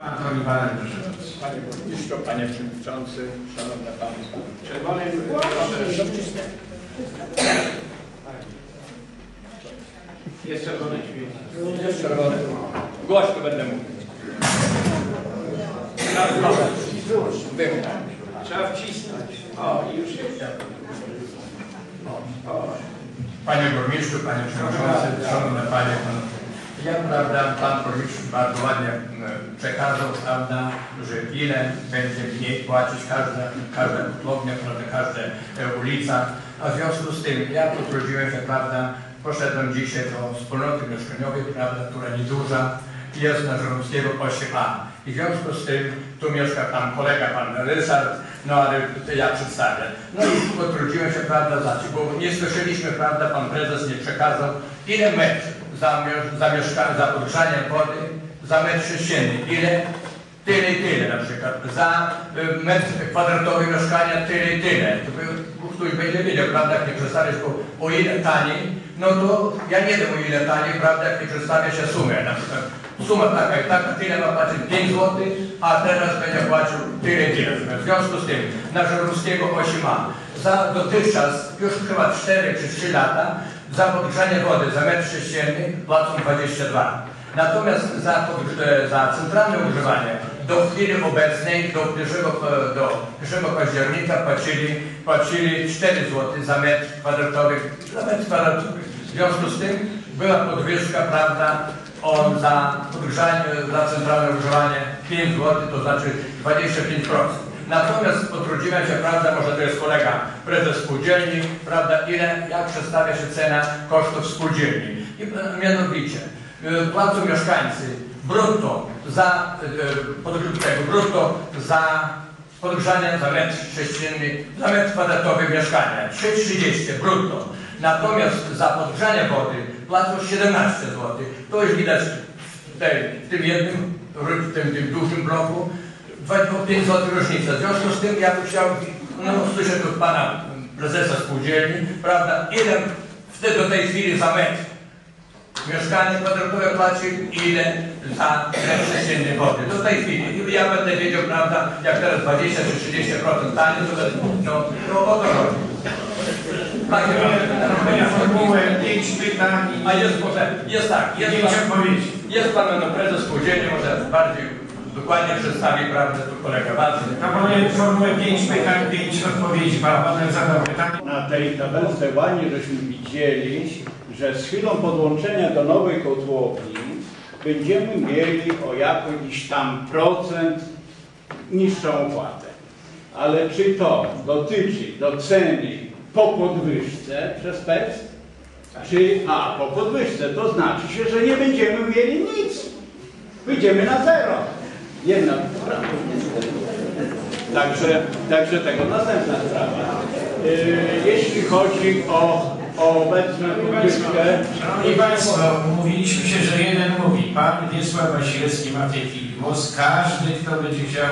Antoni. Panie Burmistrzu, Panie Przewodniczący, Szanowne Państwo. Czerwony, proszę. Jest czerwony świeci. Jest czerwony. Głośno będę mówił. Trzeba wcisnąć. O, już jest. O, Panie Burmistrzu, Panie Przewodniczący, Szanowne Panie, Panowie. Ja, prawda, Pan Burmistrz bardzo ładnie m, przekazał, prawda, że ile będzie mniej płacić każda, każda kotłownia, prawda, każda e, ulica, a w związku z tym ja potrudziłem się, prawda, poszedłem dzisiaj do wspólnoty mieszkaniowej, prawda, która nieduża, jest na Żeromskiego 8A. I w związku z tym, tu mieszka pan kolega, pan Ryszard, no ale ja przedstawię. No i potrudziłem się, prawda, za bo nie słyszeliśmy, prawda, pan prezes nie przekazał, ile metrów za, mio- za podgrzanie wody, za metr sześcienny, ile? Tyle i tyle na przykład. Za y, metr kwadratowy mieszkania tyle i tyle. To by- ktoś będzie wiedział, prawda, jak nie przedstawiać o, o ile taniej, no to ja nie wiem o ile taniej, prawda, jak nie przedstawia się sumę na przykład. Suma taka i taka, tyle ma płacić 5 zł, a teraz będzie płacił tyle i tyle. W związku z tym na Żerowskiego 8a za dotychczas już chyba 4 czy 3 lata za podgrzanie wody za metr sześcienny płacą 22. Natomiast za, e, za centralne używanie do chwili obecnej, do 1, e, do 1 października płacili, płacili 4 zł za metr kwadratowy, za metr kwadratowy. W związku z tym była podwyżka, prawda, on za podgrzanie, za centralne używanie 5 zł, to znaczy 25%. Natomiast potrudziłem się, prawda, może to jest kolega prezes spółdzielni, prawda, ile, jak przedstawia się cena kosztów spółdzielni. I e, mianowicie e, płacą mieszkańcy brutto za e, tego, brutto za podgrzanie za metr sześcienny, za metr kwadratowy mieszkania, 3,30 brutto. Natomiast za podgrzanie wody płacą 17 zł. To już widać w, tej, w tym jednym, w tym, tym dużym bloku, 25 zł różnica. W związku z tym ja bym chciał no, usłyszeć od pana prezesa spółdzielni, prawda, ile wtedy do tej chwili za metr mieszkanie kwadratowe płaci ile za sześcienny wody. Do tej chwili. Ja będę wiedział, prawda, jak teraz 20 czy 30% taniej, to będę, no, no o to chodzi. Takie formułuję pięć pytań A jest może, jest tak, jest pan, jest pan no, prezes spółdzielni, może bardziej dokładnie przedstawi, prawda, tu kolega bardzo. Proponuję formułę pięć pytań, pięć odpowiedzi. Pan Paweł zadał pytanie. Na tej tabelce ładnie żeśmy widzieli, że z chwilą podłączenia do nowej kotłowni będziemy mieli o jakiś tam procent niższą opłatę. Ale czy to dotyczy do ceny po podwyżce przez PES? Czy a po podwyżce to znaczy się, że nie będziemy mieli nic. Wyjdziemy na zero. Jedna sprawa. Także, także tego następna sprawa. Yy, jeśli chodzi o, o obecną podwyżkę, Szanowni Państwo, umówiliśmy się, że jeden mówi. Pan Wiesław Wasilewski ma w tej chwili głos. Każdy, kto będzie chciał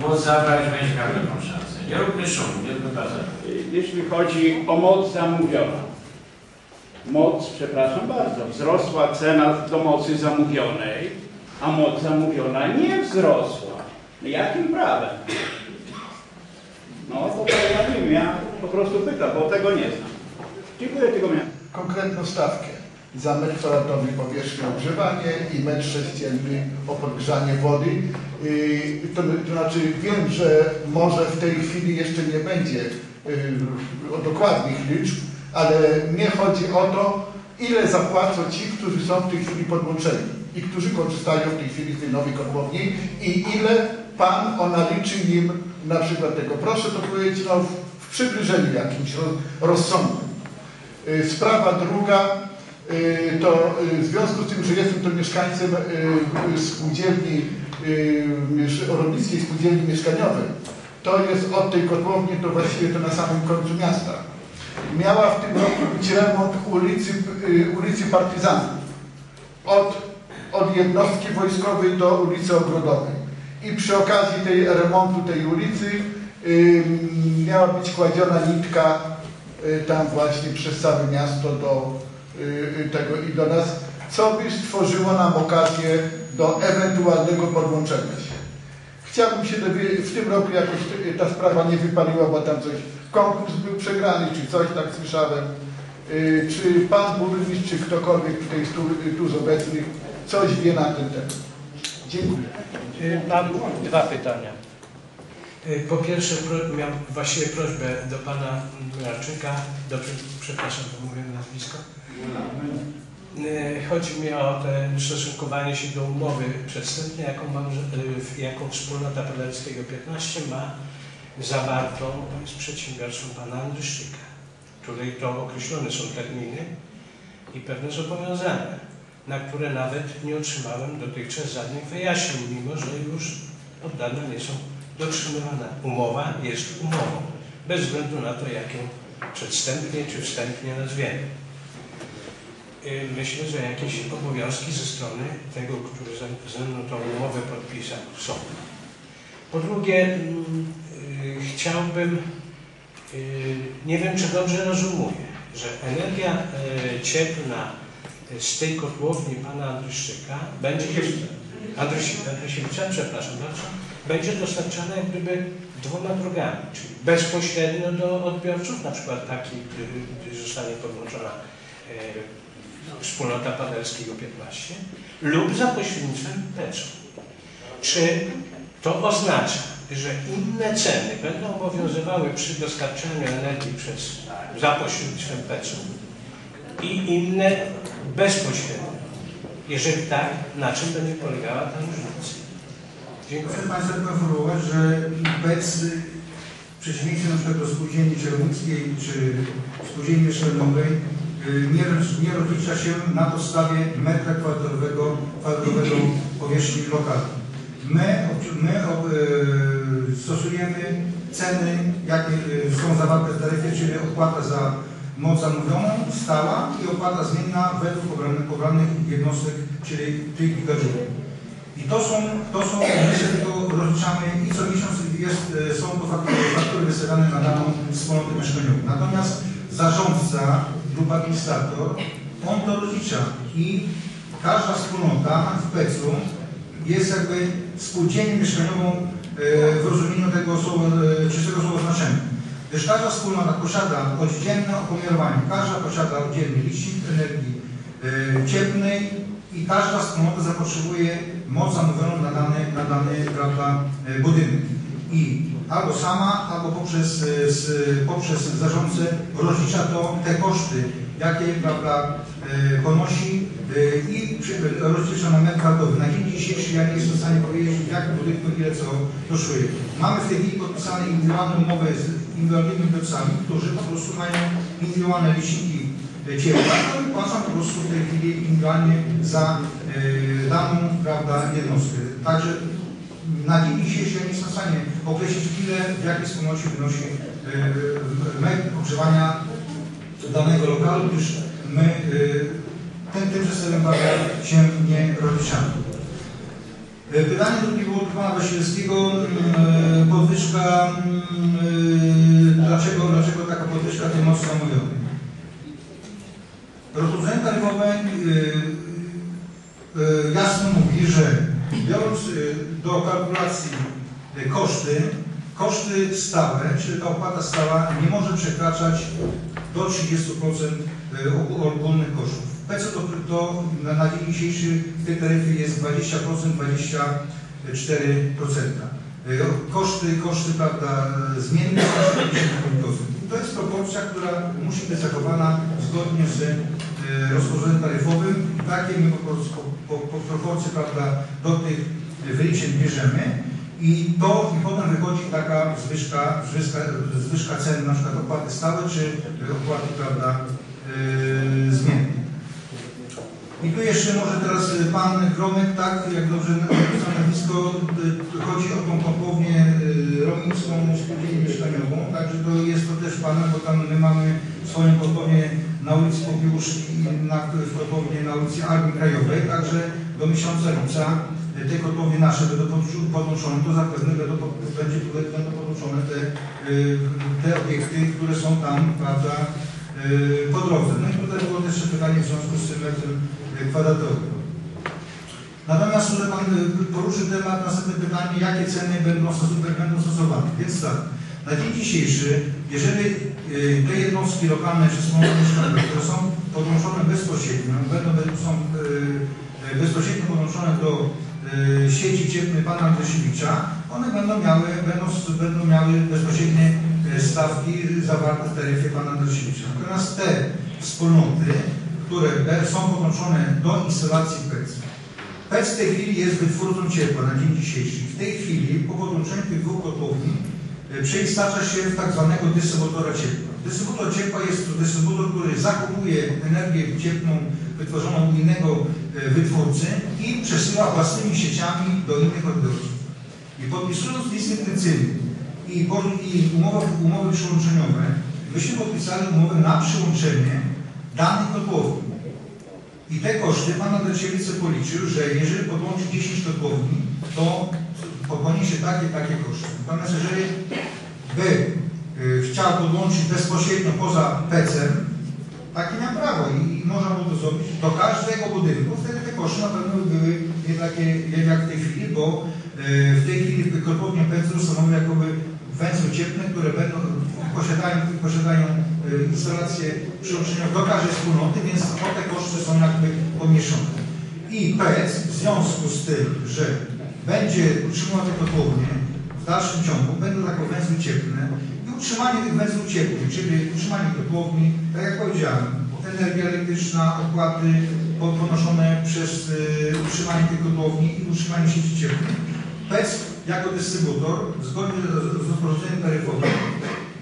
głos zabrać, będzie miał taką szansę. Nie róbmy szumu, nie róbmy bazaru. yy, jeśli chodzi o moc zamówiona. Moc, przepraszam bardzo, wzrosła cena do mocy zamówionej, a moc zamówiona nie wzrosła. Jakim prawem? No, to ja nie wiem, ja po prostu pytam, bo tego nie znam. Dziękuję, tego miałem. konkretną stawkę za metr powierzchni ogrzewanie i metr sześcienny o podgrzanie wody. Yy, To, to znaczy wiem, że może w tej chwili jeszcze nie będzie yy, o dokładnych liczb, ale mnie chodzi o to, ile zapłacą ci, którzy są w tej chwili podłączeni i którzy korzystają w tej chwili z tej nowej kotłowni i ile Pan ona liczy im na przykład tego. Proszę to powiedzieć no, w, przybliżeniu jakimś roz, rozsądnym. Y, Sprawa druga y, to y, w związku z tym, że jestem to mieszkańcem spółdzielni, Orodnickiej Spółdzielni Mieszkaniowej, to jest od tej kotłowni to właściwie to na samym końcu miasta. Miała w tym roku być remont ulicy, ulicy Partyzantów. Od, od jednostki wojskowej do ulicy Ogrodowej. I przy okazji tej remontu tej ulicy y, miała być kładziona nitka y, tam właśnie przez całe miasto do y, y, tego i do nas co by stworzyło nam okazję do ewentualnego podłączenia się. Chciałbym się dowiedzieć, w tym roku jakoś ta sprawa nie wypaliła, bo tam coś, konkurs był przegrany, czy coś tak słyszałem. Y, Czy pan burmistrz, czy ktokolwiek tutaj tu, tu z obecnych coś wie na ten temat? Dziękuję. Y, Mam dwa pytania. Y, Po pierwsze, miałem właściwie prośbę do pana Murarczyka. Dobrze, przepraszam, pomówiłem nazwisko. Y, Chodzi mi o te stosunkowanie się do umowy przedstępnej, jaką, mam, jaką wspólnota Paderskiego 15 ma zawartą z przedsiębiorstwem pana Andryszczyka, w której to określone są terminy i pewne zobowiązania, na które nawet nie otrzymałem dotychczas żadnych wyjaśnień, mimo że już od dawna nie są dotrzymywane. Umowa jest umową, bez względu na to, jak ją przedstępnie czy wstępnie nazwiemy. Y, Myślę, że jakieś obowiązki ze strony tego, który ze- mną tą umowę podpisał, są. Po drugie, mm, y, chciałbym, y, nie wiem czy dobrze rozumuję, że energia cieplna z tej kotłowni pana Andryszczyka będzie Andrysika, Andrysiewicza, przepraszam bardzo, będzie dostarczana jak gdyby dwoma drogami, czyli bezpośrednio do odbiorców, na przykład taki, gdy, zostanie podłączona e, wspólnota Paderskiego 15 lub za pośrednictwem PEC-u. Czy to oznacza, że inne ceny będą obowiązywały przy dostarczaniu energii przez, za pośrednictwem PEC-u i inne bezpośrednio? Jeżeli tak, na czym będzie polegała ta różnica? Dziękuję. Chcę Państwa poinformować, że y, w przeciwieństwie przykład do spółdzielni czerwódzkiej czy spółdzielni mieszkaniowej y, nie, nie rozlicza się na podstawie metra kwadratowego, kwadratowego powierzchni lokalu. My, my y, stosujemy ceny, jakie y, są zawarte w taryfie, czyli opłata za moc zamówioną, stała i opłata zmienna według pobranych, pobranych jednostek, czyli tych gigajoulów. I to są, to są, my się tego rozliczamy i co miesiąc jest, e, są to faktury, faktury wystawiane na daną wspólnotę mieszkaniową. Natomiast zarządca lub administrator, on to rozlicza i każda wspólnota w PEC-u jest jakby spółdzielnią mieszkaniową e, w rozumieniu tego słowa, e, czystego słowa znaczenia. Gdyż każda wspólnota posiada oddzielne opomiarowanie, każda posiada oddzielny licznik energii e, cieplnej i każda wspólnota zapotrzebuje moc zamówioną na dany, na dany prawda, e, budynek. I albo sama, albo poprzez, e, z, poprzez zarządcę rozlicza to te koszty, jakie prawda, ponosi i przy- rozlicza na dzień dzisiejszy ja nie jestem w stanie powiedzieć, w jakim budynku ile co kosztuje. Mamy w tej chwili podpisane indywidualne umowy z indywidualnymi biurcami, którzy po prostu mają indywidualne liczniki e, ciepła, no i płacą po prostu w tej chwili indywidualnie za e, daną prawda, jednostkę. Także na dzień dzisiejszy ja nie jestem w stanie określić, ile w jakiej wspólnocie wynosi e, metr ogrzewania danego lokalu, gdyż my tym, tym prawda, się nie rozliczamy. E, Pytanie drugie było od pana Wasilewskiego. mm, Podwyżka, mm, dlaczego, dlaczego taka podwyżka tej mocy zamówionej? Rozporządzenie taryfowe jasno mówi, że biorąc do kalkulacji koszty, koszty stałe, czyli ta opłata stała nie może przekraczać do 30% y, ogó- ogólnych kosztów. PECO to, to na, na dzień dzisiejszy w tej taryfie jest 20%, 24%. Y, Koszty, koszty prawda, zmienne koszty 50%. To jest proporcja, która musi być zachowana zgodnie z e, rozporządzeniem taryfowym. Takie my po, po, po, po proporcje prawda, do tych wyliczeń bierzemy i to i potem wychodzi taka zwyżka, zwyżka, zwyżka cen, na przykład opłaty stałe czy opłaty prawda, e, zmienne. I tu jeszcze może teraz y, pan Gromek, tak, jak dobrze napisał nazwisko, y, chodzi o tą kotłownię y, rolnicką spółdzielnię mieszkaniową, także to jest to też pana, bo tam my mamy swoją kotłownię na ulicy Popiłuszki i na, w kotłownię na ulicy Armii Krajowej, także do miesiąca lipca te kotłownie nasze będą podłącz- podłączone, to zapewne będą, będzie, będą podłączone te, te obiekty, które są tam, prawda, po drodze. No i tutaj było też pytanie w związku z tym kwadratowych. Natomiast tutaj Pan y, poruszył temat, następne pytanie, jakie ceny będą, będą stosowane. Więc tak, na dzień dzisiejszy, jeżeli y, te jednostki lokalne czy mieszkaniowe, które są podłączone bezpośrednio, będą są y, bezpośrednio podłączone do sieci cieplnej Pana Andrzejewicza, one będą miały, będą, będą miały bezpośrednie stawki zawarte w taryfie Pana Andrzejewicza. Natomiast te wspólnoty, które są podłączone do instalacji PEC, PEC w tej chwili jest wytwórcą ciepła na dzień dzisiejszy. W tej chwili po podłączeniu tych dwóch kotłowni e, przeistacza się w tak zwanego dystrybutora ciepła. Dystrybutor ciepła jest to dystrybutor, który zakupuje energię cieplną wytworzoną u innego e, wytwórcy i przesyła własnymi sieciami do innych odbiorców. I podpisując list intencyjny i, i umowy, umowy przyłączeniowe, myśmy podpisali umowę na przyłączenie danych kotłowni. I te koszty Pan Andrzejewicz policzył, że jeżeli podłączy 10 kotłowni, to poniesie takie, takie koszty. Natomiast jeżeli by y, chciał podłączyć bezpośrednio poza PC-em, takie miał prawo i, i można było to zrobić do każdego budynku, wtedy te koszty na pewno były nie takie jak w tej chwili, bo y, w tej chwili kotłownie pędzlu stanowią jakoby węzły cieplne, które będą, posiadają, posiadają instalacje przyłączeniowe do każdej wspólnoty, więc te koszty są jakby pomniejszone. I PEC w związku z tym, że będzie utrzymywał te kotłownie w dalszym ciągu, będą takie węzły cieplne i utrzymanie tych węzłów cieplnych, czyli utrzymanie kotłowni, tak jak powiedziałem, energia elektryczna, opłaty po- ponoszone przez y, utrzymanie tych kotłowni i utrzymanie sieci cieplnych. PEC jako dystrybutor, zgodnie z rozporządzeniem taryfowym,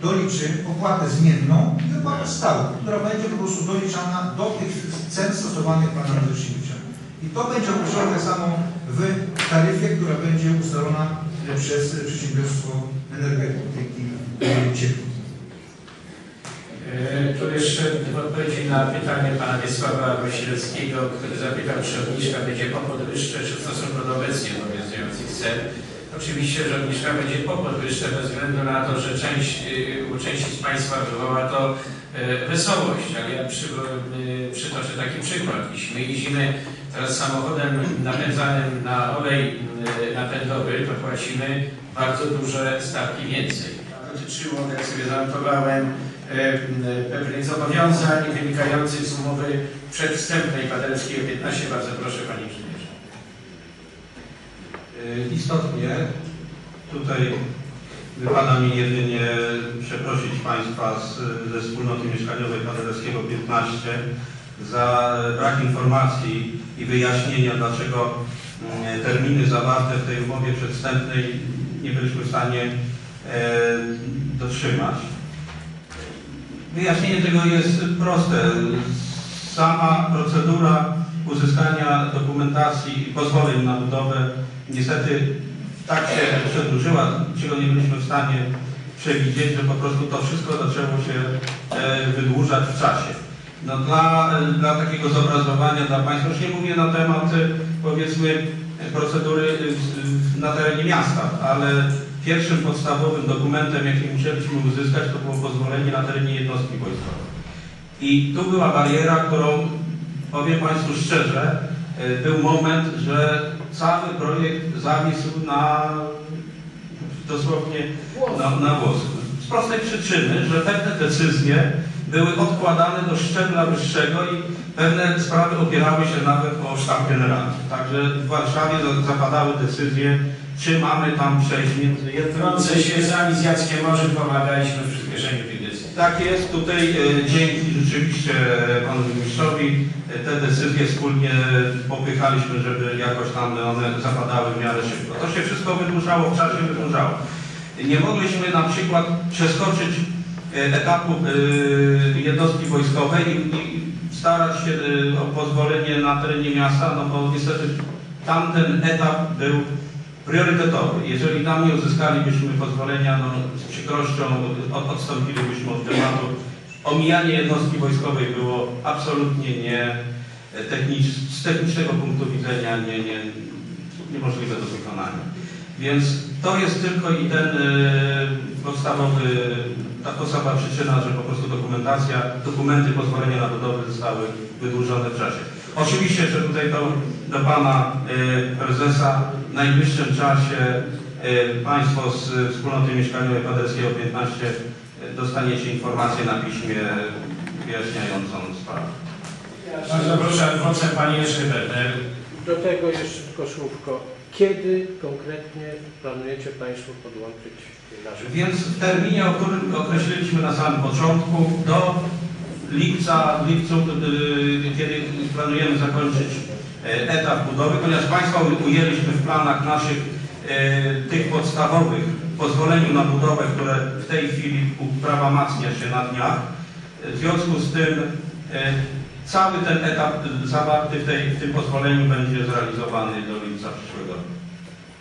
doliczy opłatę zmienną i opłatę stałą, która będzie po prostu doliczana do tych cen stosowanych Pana Andrzejewicza. I to będzie określone tak samo w taryfie, która będzie ustalona przez Przedsiębiorstwo Energetyki Ciepła. E, Tu jeszcze w odpowiedzi na pytanie pana Wiesława Wasilewskiego, który zapytał, czy obniżka będzie po podwyżce, czy w stosunku do obecnie obowiązujących cen. Oczywiście, że obniżka będzie po podwyżce bez względu na to, że część, y, u części z Państwa wywoła to y, wesołość, ale ja przy, y, przytoczę taki przykład. Jeśli my jeździmy teraz samochodem napędzanym na olej napędowy, to płacimy bardzo duże stawki więcej. Dotyczyło, jak sobie zanotowałem, pewnych zobowiązań wynikających z umowy przedwstępnej Paderewskiej o 15. Bardzo proszę Panie Inżynierze. Y, Istotnie tutaj wypada mi jedynie przeprosić Państwa z, ze wspólnoty mieszkaniowej Paderewskiego 15 za brak informacji i wyjaśnienia, dlaczego mm, terminy zawarte w tej umowie przedwstępnej nie byliśmy w stanie e, dotrzymać. Wyjaśnienie tego jest proste. Sama procedura uzyskania dokumentacji i pozwoleń na budowę niestety tak się przedłużyła, czego nie byliśmy w stanie przewidzieć, że po prostu to wszystko zaczęło się e, wydłużać w czasie. No dla, dla takiego zobrazowania dla Państwa, już nie mówię na temat e, powiedzmy procedury e, na terenie miasta, ale pierwszym podstawowym dokumentem, jaki musieliśmy uzyskać, to było pozwolenie na terenie jednostki wojskowej. I tu była bariera, którą powiem Państwu szczerze, był moment, że cały projekt zawisł na dosłownie na, na włosku. Z prostej przyczyny, że pewne decyzje były odkładane do szczebla wyższego i pewne sprawy opierały się nawet o sztab generalny. Także w Warszawie za- zapadały decyzje, czy mamy tam przejść między jednym Wtrącę się z Jackiem Morzem pomagaliśmy w przyspieszeniu tych. Tak jest, tutaj e, dzięki rzeczywiście e, panu ministrowi e, te decyzje wspólnie popychaliśmy, żeby jakoś tam one zapadały w miarę szybko. To się wszystko wydłużało, w czasie wydłużało. Nie mogliśmy na przykład przeskoczyć etapu jednostki wojskowej i, starać się o pozwolenie na terenie miasta, no bo niestety tamten etap był priorytetowy. Jeżeli tam nie uzyskalibyśmy pozwolenia, no, z przykrością od, odstąpilibyśmy od tematu. Omijanie jednostki wojskowej było absolutnie nie technicz, z technicznego punktu widzenia nie, nie, niemożliwe do wykonania. Więc to jest tylko i ten e, podstawowy, ta podstawowa przyczyna, że po prostu dokumentacja, dokumenty pozwolenia na budowę zostały wydłużone w czasie. Oczywiście, że tutaj to do Pana y, Prezesa najbliższym czasie y, Państwo z Wspólnoty Mieszkaniowej Paderskiego 15 y, dostaniecie informację na piśmie wyjaśniającą sprawę. Bardzo proszę, adwokat Pani Jerzy Werner. Do tego jeszcze tylko słówko. Kiedy konkretnie planujecie Państwo podłączyć nasz Więc w terminie, o którym określiliśmy na samym początku, do lipca, w lipcu, kiedy planujemy zakończyć etap budowy, ponieważ Państwa ujęliśmy w planach naszych y, tych podstawowych pozwoleniu na budowę, które w tej chwili uprawa macnia się na dniach. W związku z tym y, cały ten etap y, zawarty w, tej, w tym pozwoleniu będzie zrealizowany do lipca przyszłego roku.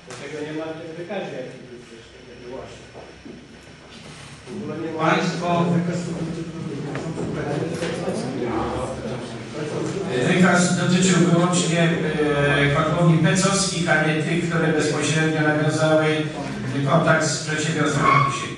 Tego nie ma w tym wykazie. Państwo Wykaz dotyczył wyłącznie e, kotłowni pecowskich, a nie tych, które bezpośrednio nawiązały kontakt z przedsiębiorstwem Kusiewicz.